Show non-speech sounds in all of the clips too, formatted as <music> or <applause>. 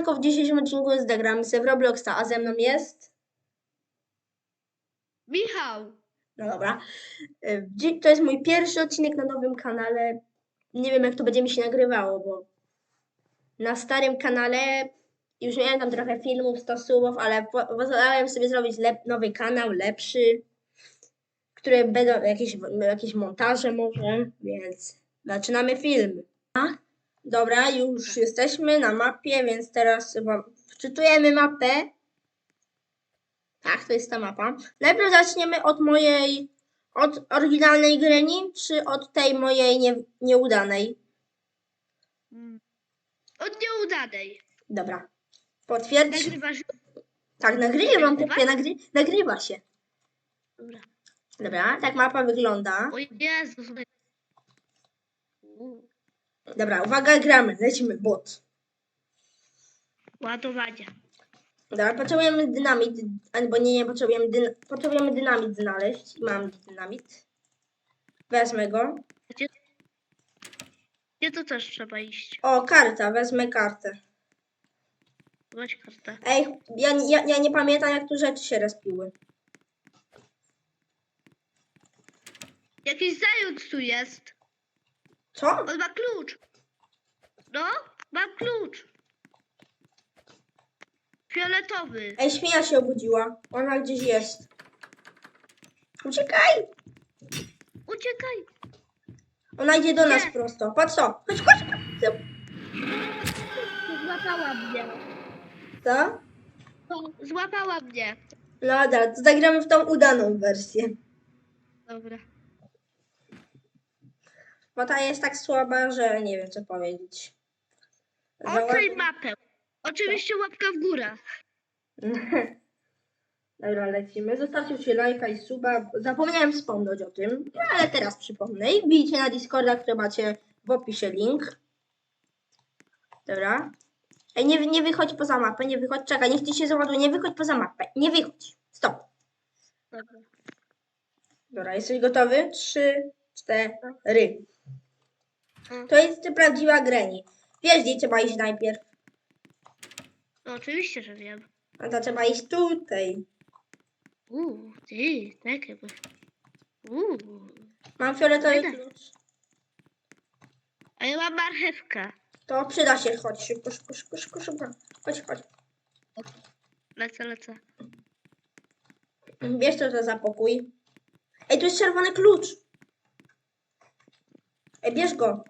Siemanko, w dzisiejszym odcinku zagramy sobie w Robloxa, a ze mną jest... Michał, No dobra. Dzi- To jest mój pierwszy odcinek na nowym kanale. Nie wiem, jak to będzie mi się nagrywało, bo na starym kanale już miałem tam trochę filmów, 100 subów, ale po- pozwalałem sobie zrobić nowy kanał, lepszy, w którym będą jakieś, jakieś montaże może, więc zaczynamy film. A? Dobra, już jesteśmy na mapie, więc teraz wam wczytujemy mapę. Tak, to jest ta mapa. Najpierw zaczniemy od mojej, od oryginalnej Granny, czy od tej mojej nie, nieudanej? od nieudanej. Dobra. Potwierdź. Nagrywasz? Tak, nagrywam, Nagrywa? kupię, nagry, nagrywa się. Dobra. Dobra, tak mapa wygląda. O Jezus. Dobra, uwaga, gramy, lecimy, bot. Ładowanie. Dobra, potrzebujemy dynamit, albo nie, nie, potrzebujemy, dyn, potrzebujemy dynamit znaleźć. Mam dynamit. Wezmę go. Gdzie to też trzeba iść? O, karta, wezmę kartę. Weź kartę. Ej, ja, ja, ja nie pamiętam, jak tu rzeczy się respiły. Jakiś zając tu jest. Co? On ma klucz. No, mam klucz. Fioletowy. Ej, świnia się obudziła. Ona gdzieś jest. Uciekaj! Uciekaj. Ona idzie do nas Nie. prosto. Patrz co? Chodź, chodź, chodź. Złapała mnie. Co? Złapała mnie. No dobra, to zagramy w tą udaną wersję. Dobra. Bo ta jest tak słaba, że nie wiem co powiedzieć. Oceń mapę. Oczywiście łapka w górę. <laughs> Dobra, lecimy. Zostawcie lajka i suba. Zapomniałem wspomnieć o tym, no ale teraz przypomnę. I wbijcie na Discorda, który macie w opisie link. Dobra. Ej, nie, nie wychodź poza mapę, nie wychodź. Czekaj, niech ci się załaduje. Nie wychodź poza mapę. Nie wychodź. Stop. Dobra, jesteś gotowy? Trzy, cztery. To jest prawdziwa Granny. Wiesz, gdzie trzeba iść najpierw. No oczywiście, że wiem. A to trzeba iść tutaj. Uuu, ty, tak jakby. Uuu. Mam fioletowy Fajne. klucz. A ja mam marchewkę. To przyda się. Chodź, szybko, szybko, szybko, szybko, szybko. Chodź, chodź. Lecę, lecę. Wiesz, co to za pokój? Ej, tu jest czerwony klucz. Ej, bierz go.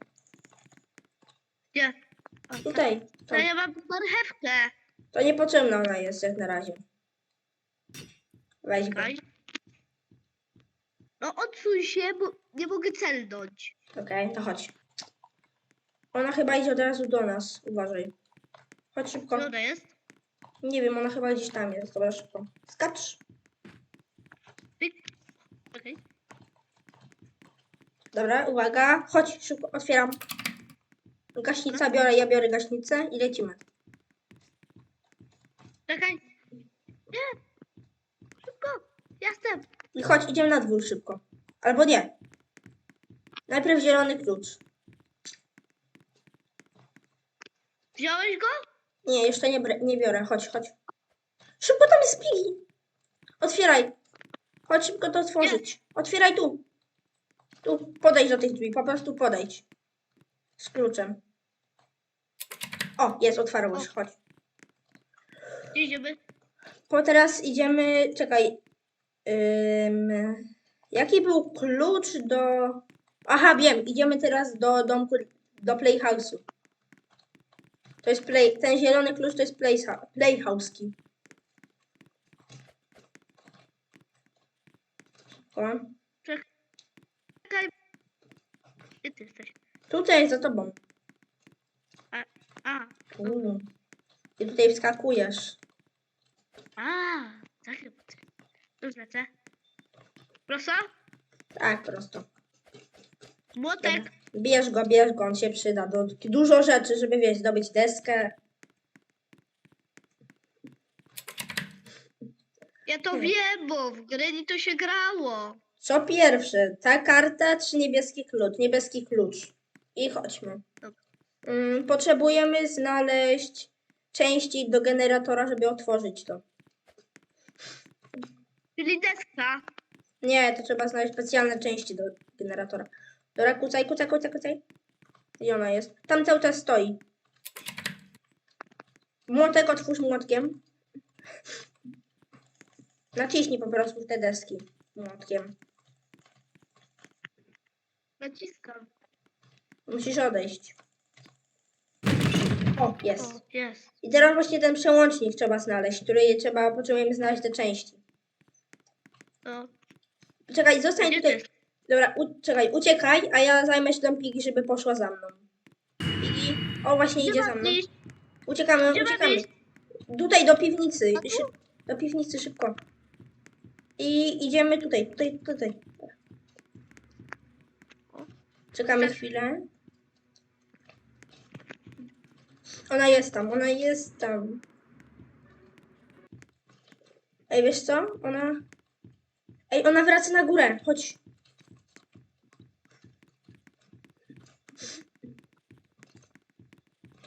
Gdzie? O, Tutaj. To, ja mam marchewkę. to niepotrzebna ona jest jak na razie. Weź go. Czekaj. No odsuń się, bo nie mogę celnąć. Okej, to chodź. Ona chyba idzie od razu do nas. Uważaj. Chodź szybko. Gdzie ona jest? Nie wiem, ona chyba gdzieś tam jest. Dobra, szybko. Skacz. Pyk. Okej. Dobra, uwaga. Chodź, szybko, otwieram. Gaśnica biorę, ja biorę gaśnicę i lecimy. Czekaj. Nie. Szybko. Jestem. I chodź, idziemy na dwór szybko. Albo nie. Najpierw zielony klucz. Wziąłeś go? Nie, jeszcze nie, br- nie biorę. Chodź, chodź. Szybko tam jest Piggy. Otwieraj. Chodź szybko to otworzyć. Otwieraj tu. Tu, podejdź do tych drzwi. Po prostu podejdź. Z kluczem. O, jest, otwarłeś. Chodź. Gdzie idziemy? Po teraz idziemy. Czekaj. Ym, jaki był klucz do. Aha, wiem. Idziemy teraz do domku, do Playhouse'u. To jest play. Ten zielony klucz to jest playha- Playhouse'ki. O, Czekaj. Gdzie ty jesteś? tutaj za tobą. A. Tu. I tutaj wskakujesz. A. Tak chyba. Już lecę. Proszę? Tak, prosto. Młotek. Bierz go, bierz go, on się przyda. Do, dużo rzeczy, żeby wiesz, zdobyć deskę. Ja to Nie. wiem, bo w Granny to się grało. Co pierwsze, ta karta czy niebieski klucz? Niebieski klucz. I chodźmy. Mm, potrzebujemy znaleźć części do generatora, żeby otworzyć to. Czyli deska. Nie, to trzeba znaleźć specjalne części do generatora. Dobra, kucaj, kucaj, kucaj, kucaj. Gdzie ona jest? Tam cały czas stoi. Młotek otwórz młotkiem. Naciśnij po prostu te deski młotkiem. Naciskam. Musisz odejść. O, jest. O, jest. I teraz właśnie ten przełącznik trzeba znaleźć, który trzeba, potrzebujemy znaleźć te części. No. Czekaj, zostań Gdzie tutaj. Dobra, u, czekaj, uciekaj, a ja zajmę się tą Pigi, żeby poszła za mną. Pigi, o właśnie idzie za mną. iść? Uciekamy, Gdzie mam uciekamy. iść? Tutaj do piwnicy. Szyb, do piwnicy szybko. I idziemy tutaj, tutaj, tutaj. Czekamy chwilę. Ona jest tam, ona jest tam. Ej, wiesz co? Ona... Ej, ona wraca na górę. Chodź.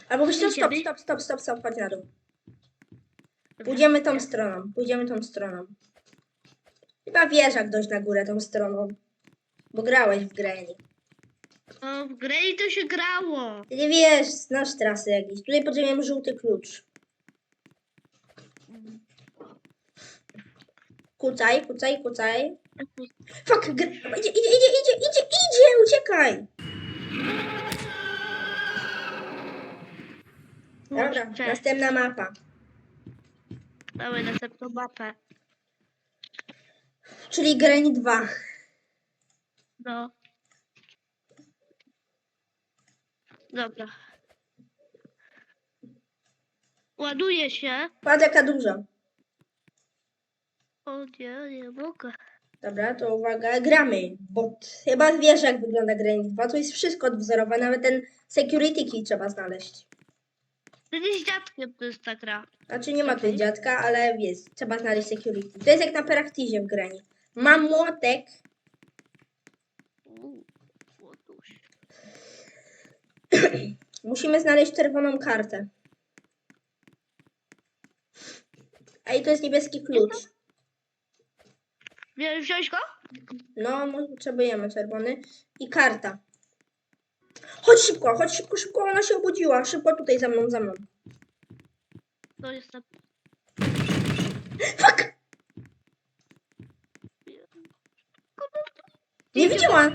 Albo wiesz co? Stop, stop, stop, stop, stop. Chodź na dół. Pójdziemy tą stroną. Pójdziemy tą stroną. Chyba wiesz, jak dojść na górę tą stroną. Bo grałeś w grę. O, w grę i to się grało. Ty nie wiesz, znasz trasy jakieś. Tutaj potrzebujemy żółty klucz. Kucaj, kucaj, kucaj. Fuck, gr- idzie, idzie, idzie, idzie, idzie, idzie, uciekaj. Dobra, Kurczę. następna mapa. Dawaj następną mapę. Czyli Granny 2. No. Dobra. Ładuje się. Patrz jaka duża. O nie, nie mogę. Dobra, to uwaga, gramy, bo chyba wiesz jak wygląda Granny 2, tu jest wszystko odwzorowane, nawet ten security key trzeba znaleźć. Dziadkiem to jest ta gra. Znaczy nie ma tutaj dziadka, ale jest, trzeba znaleźć security. To jest jak na Peraktizie w Granny. Mam młotek. <clears throat> musimy znaleźć czerwoną kartę. A i to jest niebieski klucz. Wie- Wziąć go? No, mo- potrzebujemy czerwony. I karta. Chodź szybko, chodź szybko, szybko, ona się obudziła. Szybko tutaj za mną, za mną. To jest na... Fuck! Nie widziała.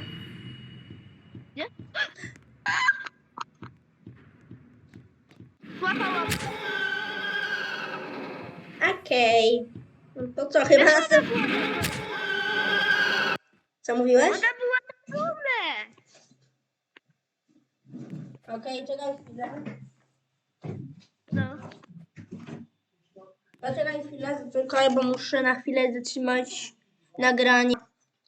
Złapałam. Okej. No to co, chyba następ... ona była, Co mówiłeś? ona była na dole. Okej, czekaj chwilę. No. Poczekaj chwilę, zaczekaj, bo muszę na chwilę zatrzymać nagranie.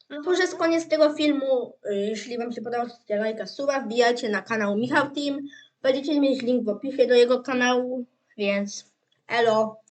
To już jest koniec tego filmu. Y, Jeśli Wam się podobał, to lajka, suba, wbijajcie na kanał Michał Team. Będziecie mieć link w opisie do jego kanału, więc elo.